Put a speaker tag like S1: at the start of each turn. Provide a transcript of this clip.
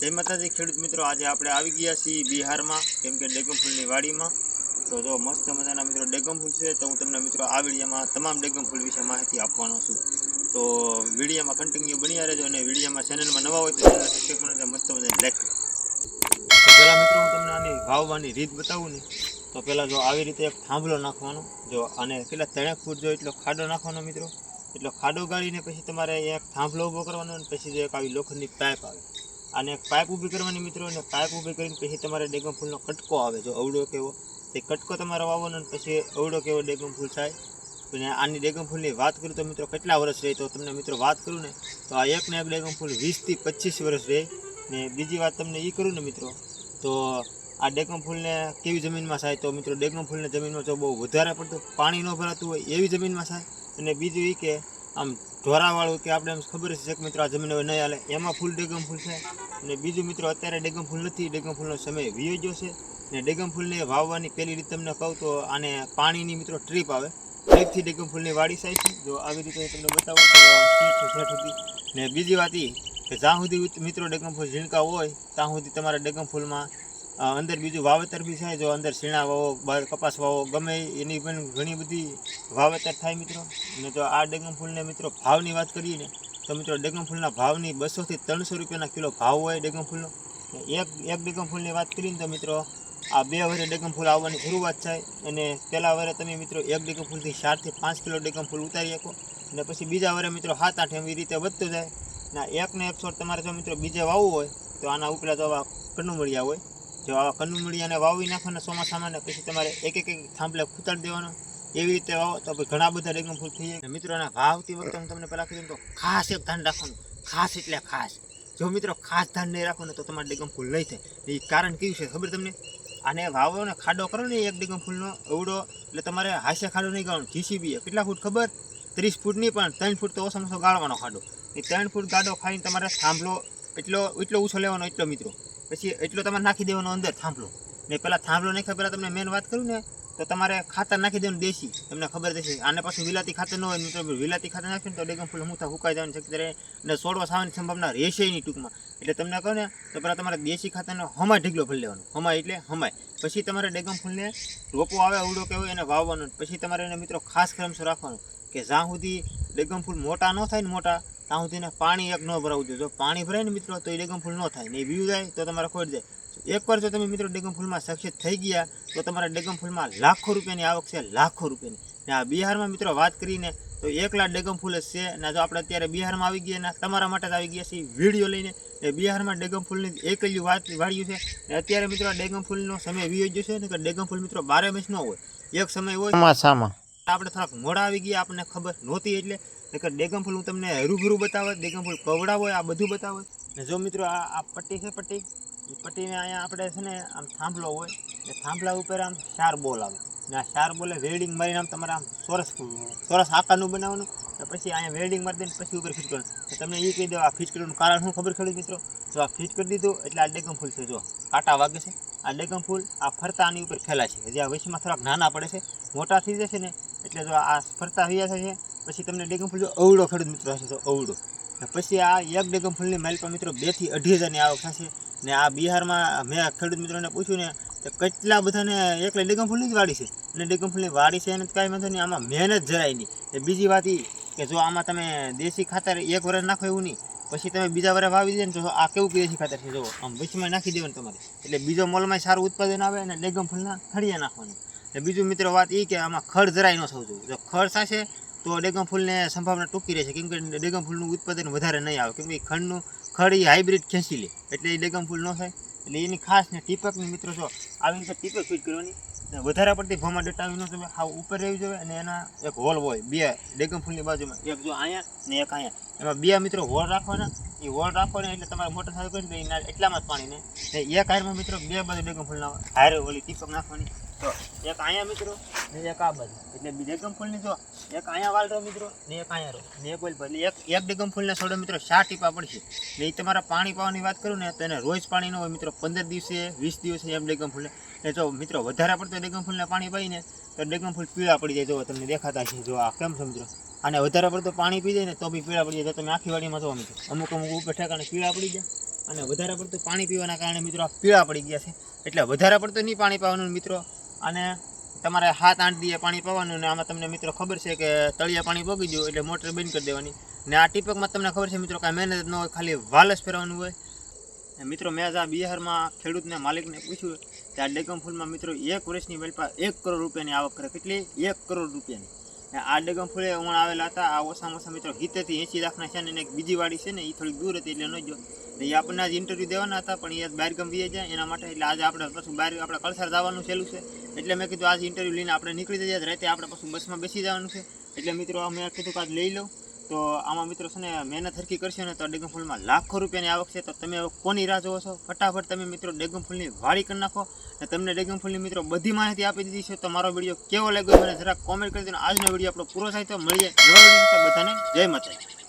S1: જય માતાજી, ખેડૂત મિત્રો, આજે આપણે આવી ગયા છીએ બિહારમાં, કેમ કે ડેગમ વાડીમાં. તો જો મસ્ત મજાના મિત્રો, ડેગમ ફૂલ છે, તો હું તમને મિત્રો આ વિડીયામાં તમામ ડેગમ ફૂલ વિશે માહિતી આપવાનો છું. તો વિડીયામાં કન્ટિન્યુ બન્યા રહેજો અને વિડીયામાં ચેનલમાં નવા હોય તો મસ્ત મજાની તો પહેલાં મિત્રો, હું તમને આની વાવવાની રીત બતાવું ને, તો પહેલાં જો આવી રીતે એક થાંભલો નાખવાનો, જો અને કેટલા ત્રણેક ફૂટ જો એટલો ખાડો નાખવાનો મિત્રો. એટલો ખાડો ગાળીને પછી તમારે એક થાંભલો ઊભો કરવાનો અને પછી જો એક આવી લોખંડની પાઇપ આવે. અને પાઇપ ઊભી કરવાની મિત્રો, અને પાઇપ ઊભી કરીને પછી તમારે ડેગમ ફૂલનો કટકો આવે, જો અવડો કેવો તે કટકો તમારો વાવવાનો અને પછી અવડો કેવો ડેગમ ફૂલ થાય. અને આની ડેગમ ફૂલની વાત કરું તો મિત્રો કેટલા વર્ષ રહે? તો તમને મિત્રો વાત કરું ને, તો આ એક ને એક ડેગમ ફૂલ વીસથી પચીસ વર્ષ રહે. ને બીજી વાત તમને એ કરું ને મિત્રો, તો આ ડેગમ ફૂલને કેવી જમીનમાં થાય? તો મિત્રો ડેગમ ફૂલને જમીનમાં જો બહુ વધારે પડતું પાણી ન ભરાતું હોય એવી જમીનમાં થાય. અને બીજું એ કે આમ ઢોરાવાળું કે આપણે એમ ખબર છે કે મિત્રો આ જમીન હવે નહીં હાલે. એમાં ફૂલ ડેગમ ફૂલ છે અને બીજું મિત્રો, અત્યારે ડેગમ ફૂલ નથી. ડેગમ ફૂલનો સમય વિયોજ્યો છે. ને ડેગમ ફૂલને વાવવાની પહેલી રીત તમને કહું તો આને પાણીની મિત્રો ટ્રીપ આવે. ટ્રીપથી ડેગમ ફૂલની વાડી થાય છે. જો આવી રીતે તમને બતાવું તો ને બીજી વાત એ કે જ્યાં સુધી મિત્રો ડેગમ ફૂલ ઝીણકા હોય, ત્યાં સુધી તમારે ડેગમ ફૂલમાં અંદર બીજું વાવેતર બી થાય જો અંદર શીણા વાવો કપાસ વાવો, ગમે એની પણ ઘણી બધી વાવેતર થાય મિત્રો. અને જો આ ડેગમ ફૂલને મિત્રો ભાવની વાત કરીએ ને, તો મિત્રો ડેગમ ફૂલના ભાવની બસોથી ત્રણસો રૂપિયાના કિલો ભાવ હોય ડેગમ ફૂલનો. એક એક ડેગમ ફૂલની વાત કરીએ ને તો મિત્રો, આ બે વરે ડેગમ ફૂલ આવવાની શરૂઆત થાય. અને પહેલાં વરે તમે મિત્રો એક ડેગમ ફૂલથી ચારથી પાંચ કિલો ડેગમ ફૂલ ઉતારી શકો. અને પછી બીજા વરે મિત્રો સાત, આઠ એમ એ રીતે વધતું જાય. ના એકને એક છોડ તમારે જો મિત્રો બીજે વાવવું હોય, તો આના ઉપલા તો આવા મળ્યા હોય. જો આવા કનુમળિયાને વાવી નાખવાના ચોમાસામાં ને પછી તમારે એક એક એક થાંભલે ખૂતાડી દેવાનો, એવી રીતે વાવો, તો પછી ઘણા બધા ડેગમ ફૂલ થઈ જાય. મિત્રોના વાવતી વખતે હું તમને પહેલાં કીધું તો ખાસ એક ધ્યાન રાખવાનું. ખાસ એટલે ખાસ. જો મિત્રો, ખાસ ધ્યાન નહીં રાખો ને તો તમારે ડેગમ ફૂલ નહીં થાય. એ કારણ કેવું છે ખબર તમને? આને વાવો ને ખાડો કરો ને એક ડેગમ ફૂલનો એવડો એટલે તમારે હાસે ખાડો નહીં કરવાનો જીસીબી કેટલા ફૂટ ખબર? ત્રીસ ફૂટની પણ ત્રણ ફૂટ તો ઓછામાં ઓછો ગાળવાનો ખાડો. એ ત્રણ ફૂટ ગાડો ખાઈને તમારે થાંભલો એટલો એટલો ઓછો લેવાનો એટલો મિત્રો. પછી એટલો તમારે નાખી દેવાનો અંદર થાંભલો. ને પહેલાં થાંભલો નાખ્યા, પહેલાં તમને મેન વાત કરું ને, તો તમારે ખાતર નાખી દેવાનું દેશી. તમને ખબર થશે આને પાછું વિલાતી ખાતર ન હોય મિત્રો વિલાતી ખાતર નાખ્યું તો ડેગમ ફૂલ મૂથા હુકાઈ જવાની શક્યતા રહે અને છોડવા થવાની સંભાવના રહેશે નહીં ટૂંકમાં. એટલે તમને કહું ને, તો પહેલાં તમારે દેશી ખાતરનો હમાય ઢીકલો ભરી લેવાનો. હમાય એટલે હમાય. પછી તમારે ડેગમ ફૂલને રોપો આવે અવડો કે હોય એને વાવવાનો. પછી તમારે એને મિત્રો ખાસ ક્રમશો રાખવાનો કે જ્યાં સુધી ડેગમ ફૂલ મોટા ન થાય ને મોટા ત્યાં સુધી પાણી એક ન ભરાવું જોઈએ. જો પાણી ભરાય ને મિત્રો, તો એ ડેગમ ફૂલ ન થાય ને વ્યૂ જાય તો તમારે ખોટ જાય. એકવાર જો તમે મિત્રો ડેગમ ફૂલમાં સક્સેસ થઈ ગયા, તો તમારા ડેગમ ફૂલમાં લાખો રૂપિયાની આવક છે, લાખો રૂપિયાની. ને આ બિહારમાં મિત્રો વાત કરીને તો એકલા ડેગમ ફૂલ જ છે. ને જો આપણે અત્યારે બિહારમાં આવી ગયા ને તમારા માટે જ આવી ગયા છીએ વીડિયો લઈને. એ બિહારમાં ડેગમ ફૂલની એકલ્યું વાત વાળ્યું છે. ને અત્યારે મિત્રો ડેગમ ફૂલનો સમય ગયો છે ને, કે ડેગમ ફૂલ મિત્રો બારે મહિના હોય. એક સમય હોય
S2: ચોમાસામાં.
S1: આપણે થોડાક મોડા આવી ગયા, આપણને ખબર નહોતી એટલે. નકર ડેગમ ફૂલ હું તમને રૂબરૂ બતાવત ડેગમ ફૂલ કવડાવો, આ બધું બતાવે ને જો મિત્રો, આ આ પટ્ટી છે પટ્ટી? એ પટ્ટીને અહીંયા આપણે છે ને આમ થાંભલો હોય એ થાંભલા ઉપર આમ ચાર બોલ આવે. ને આ શાર બોલે વેલ્ડિંગ મારીને આમ તમારે આમ ચોરસ સોરસ આકારનું બનાવવાનું. પછી અહીંયા વેલ્ડિંગ મારી દઈને પછી ઉપર ફિટ કરવાનું તમને એ કહી દો આ ફિટ કરવાનું કારણ શું ખબર ખેડૂત મિત્રો? જો આ ફિટ કરી દીધું, એટલે આ ડેગમ ફૂલ છે, જો. કાંટા વાગે છે. આ ડેગમ ફૂલ આ ફરતા આની ઉપર ફેલાય છે. જે આ વૈશમાં થોડાક નાના પડે છે. મોટા થઈ જશે ને એટલે જો આ ફરતા હૈયા છે પછી તમને ડેગમ ફૂલ જો અવડો ખેડૂત મિત્રો હશે તો અવડો ને પછી આ એક ડેગમ ફૂલની માઇલ પર મિત્રો બેથી અઢી હજારની આવક થશે. ને આ બિહારમાં મેં ખેડૂત મિત્રોને પૂછ્યું ને, તો કેટલા બધાને એકલા ડેગમ ફૂલની જ વાડી છે? અને ડેગમ ફૂલની વાડી છે એને કાંઈ વાંધો નહીં, આમાં મહેનત જરાય નહીં. એ બીજી વાત એ કે જો આમાં તમે દેશી ખાતર એક વર્ષ નાખો એવું નહીં, પછી તમે બીજા વર્ષ વાવી દે ને તો આ કેવું દેશી ખાતર છે? જો આમ વચમાં નાખી દેવાનું તમારે. એટલે બીજો મોલમાં સારું ઉત્પાદન આવે અને ડેગમ ફૂલના ખડિયા નાખવાનું. અને બીજું મિત્રો વાત એ કે આમાં ખડ જરાય ન થવું જોઈએ જો ખડ થશે તો ડેગમ ફૂલને સંભાવના ટૂંકી રહેશે. કેમ કે ડેગમ ફૂલનું ઉત્પાદન વધારે નહીં આવે. કેમ કે ખંડનું, ખડ એ હાઇબ્રિડ ખેંચી લે. એટલે એ ડેગમ ફૂલ ન થાય. એટલે એની ખાસ ને ટીપકની મિત્રો જો આવી રીતે ટીપક ફીટ કરવાની. ને વધારે પડતી ભોમાં ડટાવી ન જોઈએ હાવ ઉપર રહેવી જોઈએ અને એના એક હોલ હોય. બે ડેગમ ફૂલની બાજુમાં. એક જો અહીંયા ને એક અહીંયા. એમાં બે મિત્રો હોલ રાખવાના. એ હોલ રાખવાના એટલે તમારે મોટર થાય કરીને એટલામાં જ પાણી ને એક હારમાં મિત્રો બે બાજુ ડેગમ ફૂલના હારે ઓલી ટીપક નાખવાની. તો એક અહીંયા મિત્રો ને એક આ બાજુ. એટલે બીજે ગમ ફૂલની જો? એક અહીંયા વાળો મિત્રો. ને એક અહીંયા રહો. ને એક. એટલે એક એક ડેગમ ફૂલના છોડો મિત્રો સાત ટીપા પડશે. ને એ તમારા પાણી પાવાની વાત કરું ને તો એને રોજ પાણી ન હોય મિત્રો. પંદર દિવસે વીસ દિવસે એમ ડેગમ ફૂલને ને જો મિત્રો વધારે પડતો ડેગમ ફૂલને પાણી પાઈને તો ડેગમ ફૂલ પીળા પડી જાય. જો તમને દેખાતા છે જો આ કેમ સમજો અને વધારે પડતું પાણી પી જાય ને તો બી પીળા પડી જાય. તો તમે આખી વાડીમાં જોવા મિત્રો. અમુક અમુક ઉપર ઠેકાણે પીળા પડી જાય. અને વધારે પડતું પાણી પીવાના કારણે મિત્રો આ પીળા પડી ગયા છે. એટલે વધારે પડતું નહીં પાણી પાવાનું મિત્રો. અને તમારે સાત, આઠ દીએ પાણી પાવાનું ને આમાં તમને મિત્રો ખબર છે કે તળિયા પાણી પોગી ગયું એટલે મોટર બંધ કરી દેવાની. ને આ ટીપકમાં તમને ખબર છે મિત્રો કાંઈ મહેનત ન હોય, ખાલી વાલસ ફેરવાનું હોય. મિત્રો મેં આ બિહારમાં ખેડૂતને, માલિકને પૂછ્યું કે આ ડેગમ ફૂલમાં મિત્રો એક વર્ષની વેલપા એક કરોડ રૂપિયાની આવક કરે. કેટલી? એક કરોડ રૂપિયાની. આ ડગમ ફૂલે ઓણ આવેલા હતા. આ ઓછામાં ઓછા મિત્રો હિતેથી એંસી લાખના છે ને એક બીજી વાડી છે ને એ થોડીક દૂર હતી એટલે ન જો. ને એ આપણને આજ ઇન્ટરવ્યૂ દેવાના હતા, પણ એ બહાર ગમ જાય. એના માટે એટલે આજે આપણે પાછું બહાર, આપણે કળસાર જવાનું છેલ્લું છે. એટલે મેં કીધું આજે ઇન્ટરવ્યૂ લઈને આપણે નીકળી જઈએ. રાતે આપણે પાછું બસમાં બેસી જવાનું છે. એટલે મિત્રો મેં કીધું કે આજ લઈ લઉં. તો આમાં મિત્રો છે ને મહેનત હરખી કરશે ને તો ડેગમ ફૂલમાં લાખો રૂપિયાની આવક છે. તો તમે કોની રાહ જોવો છો? ફટાફટ તમે મિત્રો ડેગમ ફૂલની વાડી કરી નાખો અને તમને ડેગમ ફૂલની મિત્રો બધી માહિતી આપી દીધી છે. તો મારો વીડિયો કેવો લાગ્યો મને જરાક કોમેન્ટ કરી દો આજનો વીડિયો આપણો પૂરો થાય તો મળીએ બધાને જય માતાજી.